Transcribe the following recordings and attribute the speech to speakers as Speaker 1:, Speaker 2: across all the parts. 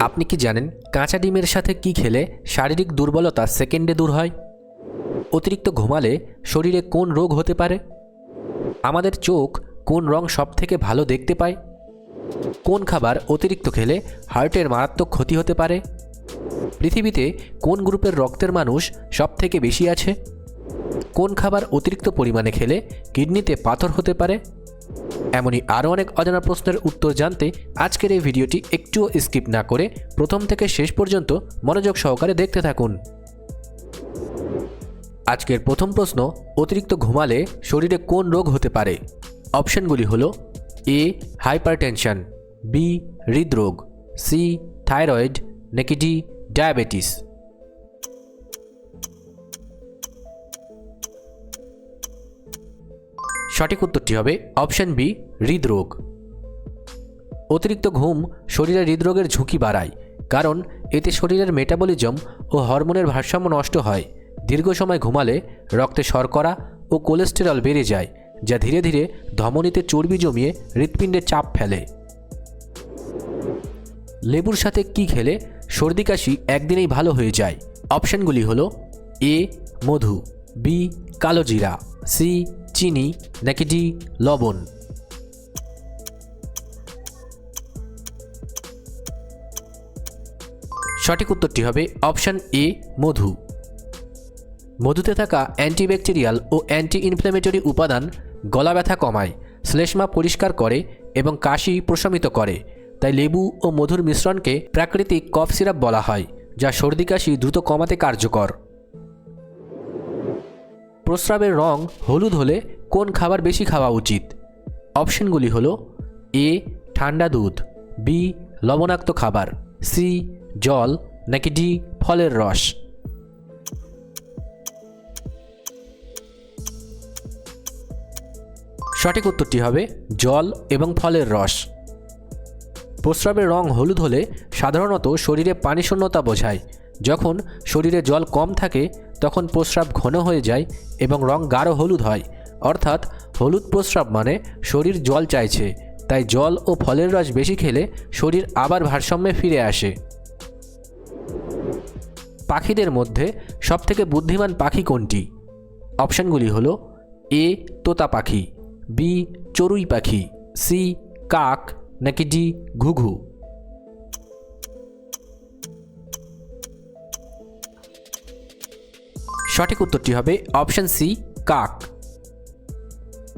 Speaker 1: আপনি কি জানেন কাঁচা ডিমের সাথে কি খেলে শারীরিক দুর্বলতা সেকেন্ডে দূর হয়? অতিরিক্ত ঘুমালে শরীরে কোন রোগ হতে পারে? আমাদের চোখ কোন রং সবথেকে ভালো দেখতে পায়? কোন খাবার অতিরিক্ত খেলে হার্টের মারাত্মক ক্ষতি হতে পারে? পৃথিবীতে কোন গ্রুপের রক্তের মানুষ সবথেকে বেশি আছে? কোন খাবার অতিরিক্ত পরিমাণে খেলে কিডনিতে পাথর হতে পারে? এমনই আরও অনেক অজানা প্রশ্নের উত্তর জানতে আজকের এই ভিডিওটি একটুও স্কিপ না করে প্রথম থেকে শেষ পর্যন্ত মনোযোগ সহকারে দেখতে থাকুন। আজকের প্রথম প্রশ্ন, অতিরিক্ত ঘুমালে শরীরে কোন রোগ হতে পারে? অপশনগুলি হল, এ, হাইপারটেনশন, বি, হৃদরোগ, সি, থাইরয়েড, নাকি ডি, ডায়াবেটিস। সঠিক উত্তরটি হবে অপশন বি হৃদরোগ। অতিরিক্ত ঘুম শরীরে হৃদরোগের ঝুঁকি বাড়ায়, কারণ এতে শরীরের মেটাবলিজম ও হরমোনের ভারসাম্য নষ্ট হয়। দীর্ঘ সময় ঘুমালে রক্তে শর্করা ও কোলেস্টেরল বেড়ে যায়, যা ধীরে ধীরে ধমনীতে চর্বি জমিয়ে হৃৎপিণ্ডে চাপ ফেলে। লেবুর সাথে কি খেলে সর্দি কাশি একদিনেই ভালো হয়ে যায়? অপশনগুলি হলো এ, মধু, বি, কালো জিরা, সি, চিনি, নাকি ডি, লবণ। সঠিক উত্তরটি হবে অপশন এ, মধু। মধুতে থাকা অ্যান্টিব্যাকটেরিয়াল ও অ্যান্টি ইনফ্ল্যামেটরি উপাদান গলা ব্যথা কমায়, শ্লেষ্মা পরিষ্কার করে এবং কাশি প্রশমিত করে। তাই লেবু ও মধুর মিশ্রণকে প্রাকৃতিক কফ সিরাপ বলা হয়, যা সর্দি কাশি দ্রুত কমাতে কার্যকর। প্রস্রাবের রং হলুদ হলে কোন খাবার বেশি খাওয়া উচিত? অপশনগুলি হলো এ, ঠান্ডা দুধ, বি, লবণাক্ত খাবার, সি জল নাকি ডি ফলের রস? সঠিক উত্তরটি হবে জল এবং ফলের রস। প্রস্রাবের রং হলুদ হলে সাধারণত শরীরে পানি শূন্যতা বোঝায়। যখন শরীরে জল কম থাকে, তখন প্রস্রাব ঘন হয়ে যায় এবং রং গাঢ় হলুদ হয়। অর্থাৎ হলুদ প্রস্রাব মানে শরীর জল চাইছে, তাই জল ও ফলের রস বেশি খেলে শরীর আবার ভারসাম্যে ফিরে আসে। পাখিদের মধ্যে সবথেকে বুদ্ধিমান পাখি কোনটি? অপশানগুলি হলো, এ, তোতা পাখি, বি, চড়ুই পাখি, সি, কাক, নাকি ডি, ঘুঘু। সঠিক উত্তরটি হবে অপশন সি, কাক।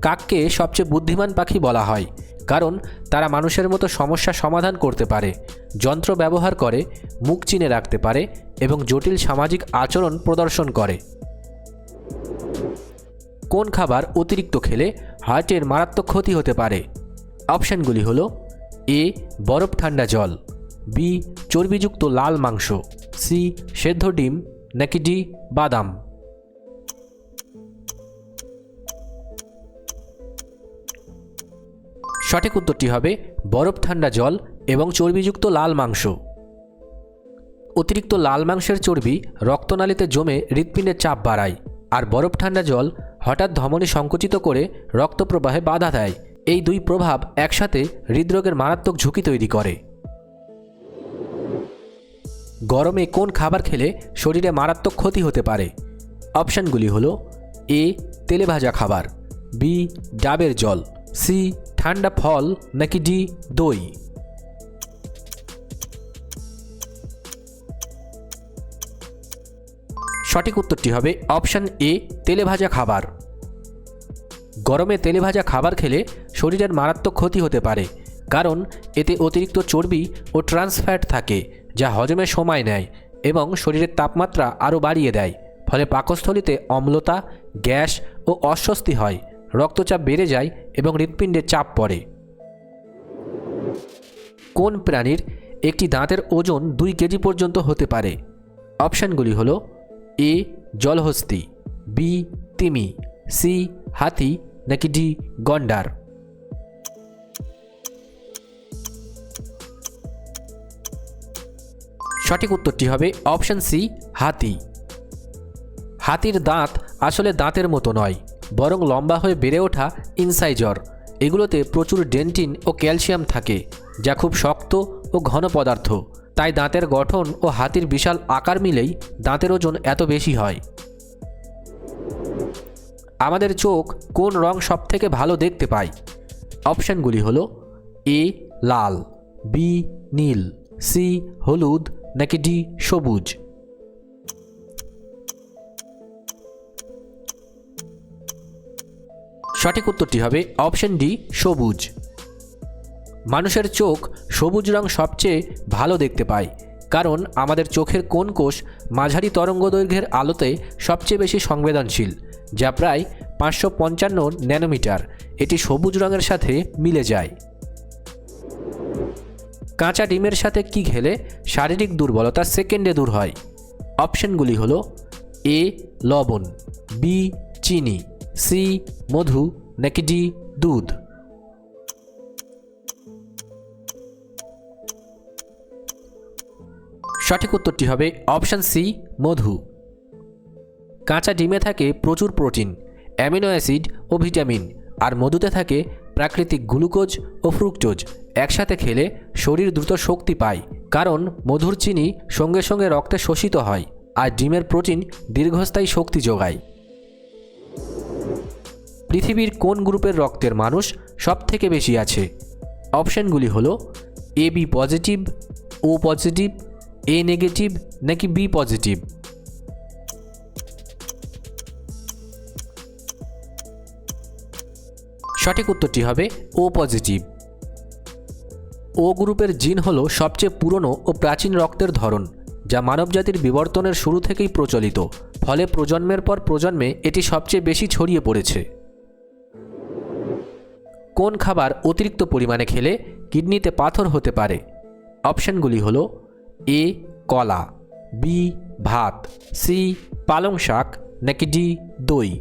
Speaker 1: কাককে সবচেয়ে বুদ্ধিমান পাখি বলা হয়। কারণ তারা মানুষের মতো সমস্যা সমাধান করতে পারে, যন্ত্র ব্যবহার করে, মুখ চিনে রাখতে পারে এবং জটিল সামাজিক আচরণ প্রদর্শন করে। কোন খাবার অতিরিক্ত খেলে হার্টের মারাত্মক ক্ষতি হতে পারে? অপশানগুলি হলো, এ, বরফ ঠান্ডা জল, বি, চর্বিযুক্ত লাল মাংস, সি, সেদ্ধ ডিম, নাকি ডি, বাদাম। সঠিক উত্তরটি হবে বরফ ঠান্ডা জল এবং চর্বিযুক্ত লাল মাংস। অতিরিক্ত লাল মাংসের চর্বি রক্তনালীতে জমে হৃৎপিণ্ডের চাপ বাড়ায় আর বরফ ঠান্ডা জল হঠাৎ ধমনী সংকুচিত করে রক্ত প্রবাহে বাধা দেয়। এই দুই প্রভাব একসাথে হৃদরোগের মারাত্মক ঝুঁকি তৈরি করে। গরমে কোন খাবার খেলে শরীরে মারাত্মক ক্ষতি হতে পারে? অপশানগুলি হলো এ তেলে ভাজা খাবার, বি ডাবের জল, সি ঠান্ডা ফল নাকি ডি দই? সঠিক উত্তরটি হবে অপশান এ, তেলে ভাজা খাবার। গরমে তেলে ভাজা খাবার খেলে শরীরের মারাত্মক ক্ষতি হতে পারে, কারণ এতে অতিরিক্ত চর্বি ও ট্রান্সফ্যাট থাকে, যা হজমের সময় নেয় এবং শরীরের তাপমাত্রা আরও বাড়িয়ে দেয়, ফলে পাকস্থলিতে অম্লতা, গ্যাস ও অস্বস্তি হয়। রক্তচাপ বেড়ে যায় এবং হৃৎপিণ্ডে চাপ পড়ে। কোন প্রাণীর একটি দাঁতের ওজন দুই কেজি পর্যন্ত হতে পারে? অপশানগুলি হলো, এ, জলহস্তি, বি, তিমি, সি, হাতি, নাকি ডি, গন্ডার। সঠিক উত্তরটি হবে অপশান সি, হাতি। হাতির দাঁত আসলে দাঁতের মতো নয়। বরং লম্বা হয়ে বেড়ে ওঠা ইনসাইজর এগুলোতে প্রচুর ডেন্টিন ও ক্যালসিয়াম থাকে, যা খুব শক্ত ও ঘন পদার্থ। তাই দাঁতের গঠন ও হাতির বিশাল আকার মিলেই দাঁতের ওজন এত বেশি হয়। আমাদের চোখ কোন রং সবথেকে ভালো দেখতে পায়? অপশানগুলি হলো এ, লাল, বি, নীল, সি, হলুদ, নাকি ডি, সবুজ। সঠিক উত্তরটি হবে অপশন ডি, সবুজ। মানুষের চোখ সবুজ রং সবচেয়ে ভালো দেখতে পায়, কারণ আমাদের চোখের কোন কোষ মাঝারি তরঙ্গদৈর্ঘ্যের আলোতে সবচেয়ে বেশি সংবেদনশীল, যা প্রায় পাঁচশো পঞ্চান্ন ন্যানোমিটার। এটি সবুজ রঙের সাথে মিলে যায়। কাঁচা ডিমের সাথে কি খেলে শারীরিক দুর্বলতা সেকেন্ডে দূর হয়? অপশনগুলি হলো এ, লবণ, বি, চিনি। সি, মধু, নাকি ডি, দুধ? সঠিক উত্তরটি হবে অপশান সি, মধু। কাঁচা ডিমে থাকে প্রচুর প্রোটিন, অ্যামিনো অ্যাসিড ও ভিটামিন, আর মধুতে থাকে প্রাকৃতিক গ্লুকোজ ও ফ্রুক্টোজ, একসাথে খেলে শরীর দ্রুত শক্তি পায়, কারণ মধুর চিনি সঙ্গে সঙ্গে রক্তে শোষিত হয়, আর ডিমের প্রোটিন দীর্ঘস্থায়ী শক্তি যোগায়। পৃথিবীর কোন গ্রুপের রক্তের মানুষ সব থেকে বেশি আছে? অপশানগুলি হল, A B positive, O positive, A negative নাকি বি পজিটিভ? সঠিক উত্তরটি হবে ও পজিটিভ। ও গ্রুপের জিন হল সবচেয়ে পুরনো ও প্রাচীন রক্তের ধরন, যা মানবজাতির বিবর্তনের শুরু থেকেই প্রচলিত, ফলে প্রজন্মের পর প্রজন্মে এটি সবচেয়ে বেশি ছড়িয়ে পড়েছে। কোন খাবার অতিরিক্ত পরিমাণে খেলে কিডনিতে পাথর হতে পারে? অপশনগুলি হল এ, কলা, বি, ভাত, সি, পালং শাক, নাকি ডি, দই।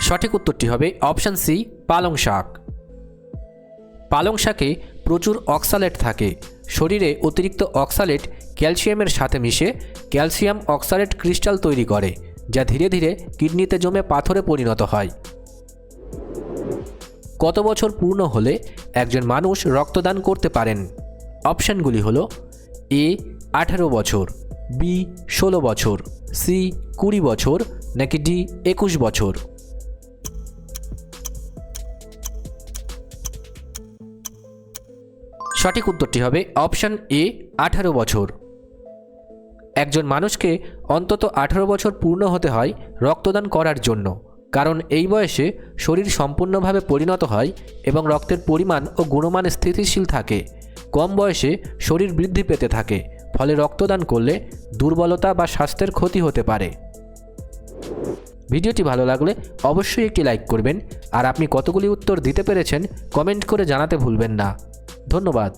Speaker 1: সঠিক উত্তরটি হবে অপশান সি, পালং শাক। পালং শাকে প্রচুর অক্সালেট থাকে। শরীরে অতিরিক্ত অক্সালেট ক্যালসিয়ামের সাথে মিশে ক্যালসিয়াম অক্সালেট ক্রিস্টাল তৈরি করে। যা ধীরে ধীরে কিডনিতে জমে পাথরে পরিণত হয়। কত বছর পূর্ণ হলে একজন মানুষ রক্তদান করতে পারেন? অপশানগুলি হলো এ, আঠারো বছর, বি, ষোলো বছর, সি, কুড়ি বছর, নাকি ডি, একুশ বছর। সঠিক উত্তরটি হবে অপশান এ, আঠারো বছর। একজন মানুষকে অন্তত আঠারো বছর পূর্ণ হতে হয় রক্তদান করার জন্য, কারণ এই বয়সে শরীর সম্পূর্ণভাবে পরিণত হয় এবং রক্তের পরিমাণ ও গুণমান স্থিতিশীল থাকে। কম বয়সে শরীর বৃদ্ধি পেতে থাকে, ফলে রক্তদান করলে দুর্বলতা বা স্বাস্থ্যের ক্ষতি হতে পারে। ভিডিওটি ভালো লাগলে অবশ্যই একটি লাইক করবেন, আর আপনি কতগুলি উত্তর দিতে পেরেছেন কমেন্ট করে জানাতে ভুলবেন না। ধন্যবাদ।